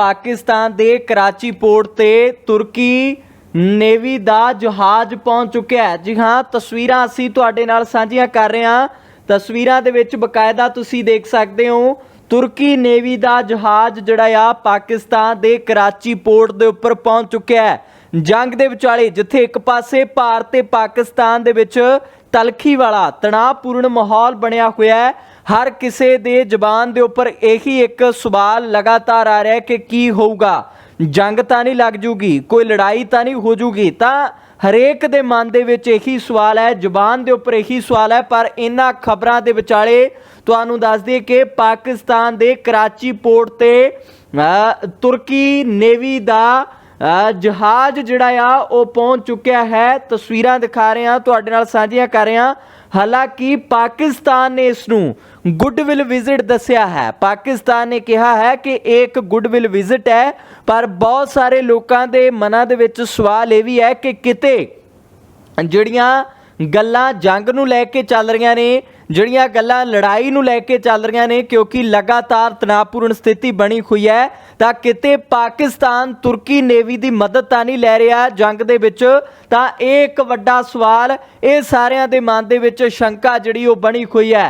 ਪਾਕਿਸਤਾਨ ਦੇ ਕਰਾਚੀ ਪੋਰਟ ਤੇ ਤੁਰਕੀ ਨੇਵੀ ਦਾ ਜਹਾਜ਼ ਪਹੁੰਚ ਚੁੱਕਿਆ ਹੈ। ਜੀ ਹਾਂ, ਤਸਵੀਰਾਂ ਅਸੀਂ ਤੁਹਾਡੇ ਨਾਲ ਸਾਂਝੀਆਂ ਕਰ ਰਹੇ ਹਾਂ। ਤਸਵੀਰਾਂ ਦੇ ਵਿੱਚ ਬਕਾਇਦਾ ਤੁਸੀਂ ਦੇਖ ਸਕਦੇ ਹੋ, ਤੁਰਕੀ ਨੇਵੀ ਦਾ ਜਹਾਜ਼ ਜਿਹੜਾ ਆ ਪਾਕਿਸਤਾਨ ਦੇ ਕਰਾਚੀ ਪੋਰਟ ਦੇ ਉੱਪਰ ਪਹੁੰਚ ਚੁੱਕਿਆ ਹੈ। ਜੰਗ ਦੇ ਵਿਚਾਲੇ ਜਿੱਥੇ ਇੱਕ ਪਾਸੇ ਭਾਰਤ ਤੇ ਪਾਕਿਸਤਾਨ ਦੇ ਵਿੱਚ ਤਲਖੀ ਵਾਲਾ ਤਣਾਅਪੂਰਨ ਮਾਹੌਲ ਬਣਿਆ ਹੋਇਆ ਹੈ ਹਰ ਕਿਸੇ ਦੇ ਜ਼ਬਾਨ ਦੇ ਉੱਪਰ ਇਹੀ ਇੱਕ ਸਵਾਲ ਲਗਾਤਾਰ ਆ ਰਿਹਾ ਕਿ ਕੀ ਹੋਊਗਾ? ਜੰਗ ਤਾਂ ਨਹੀਂ ਲੱਗ ਜੂਗੀ, ਕੋਈ ਲੜਾਈ ਤਾਂ ਨਹੀਂ ਹੋ ਜੂਗੀ, ਤਾਂ ਹਰੇਕ ਦੇ ਮਨ ਦੇ ਵਿੱਚ ਇਹੀ ਸਵਾਲ ਹੈ, ਜ਼ੁਬਾਨ ਦੇ ਉੱਪਰ ਇਹੀ ਸਵਾਲ ਹੈ, ਪਰ ਇਹਨਾਂ ਖਬਰਾਂ ਦੇ ਵਿਚਾਲੇ ਤੁਹਾਨੂੰ ਦੱਸ ਦਈਏ ਕਿ ਪਾਕਿਸਤਾਨ ਦੇ ਕਰਾਚੀ ਪੋਰਟ ਤੇ ਤੁਰਕੀ ਨੇਵੀ ਦਾ ਜਹਾਜ਼ ਜਿਹੜਾ ਆ, ਉਹ ਪਹੁੰਚ ਚੁੱਕਿਆ ਹੈ। ਤਸਵੀਰਾਂ ਦਿਖਾ ਰਹੇ ਹਾਂ, ਤੁਹਾਡੇ ਨਾਲ ਸਾਂਝੀਆਂ ਕਰ ਰਹੇ ਹਾਂ। ਹਾਲਾਂਕਿ ਪਾਕਿਸਤਾਨ ਨੇ ਇਸ ਨੂੰ ਗੁੱਡਵਿਲ ਵਿਜ਼ਿਟ ਦੱਸਿਆ ਹੈ। ਪਾਕਿਸਤਾਨ ਨੇ ਕਿਹਾ ਹੈ ਕਿ ਇਹ ਇੱਕ ਗੁੱਡਵਿਲ ਵਿਜ਼ਿਟ ਹੈ, ਪਰ ਬਹੁਤ ਸਾਰੇ ਲੋਕਾਂ ਦੇ ਮਨਾਂ ਦੇ ਵਿੱਚ ਸਵਾਲ ਇਹ ਵੀ ਹੈ ਕਿ ਕਿਤੇ ਜਿਹੜੀਆਂ ਗੱਲਾਂ ਜੰਗ ਨੂੰ ਲੈ ਕੇ ਚੱਲ ਰਹੀਆਂ ਨੇ ਜਿਹੜੀਆਂ ਗੱਲਾਂ ਲੜਾਈ ਨੂੰ ਲੈ ਕੇ ਚੱਲ ਰਹੀਆਂ ਨੇ, ਕਿਉਂਕਿ ਲਗਾਤਾਰ ਤਣਾਅਪੂਰਨ ਸਥਿਤੀ ਬਣੀ ਹੋਈ ਹੈ, ਤਾਂ ਕਿਤੇ ਪਾਕਿਸਤਾਨ ਤੁਰਕੀ ਨੇਵੀ ਦੀ ਮਦਦ ਤਾਂ ਨਹੀਂ ਲੈ ਰਿਹਾ ਜੰਗ ਦੇ ਵਿੱਚ। ਤਾਂ ਇਹ ਇੱਕ ਵੱਡਾ ਸਵਾਲ, ਇਹ ਸਾਰਿਆਂ ਦੇ ਮਨ ਦੇ ਵਿੱਚ ਸ਼ੰਕਾ ਜਿਹੜੀ ਉਹ ਬਣੀ ਹੋਈ ਹੈ।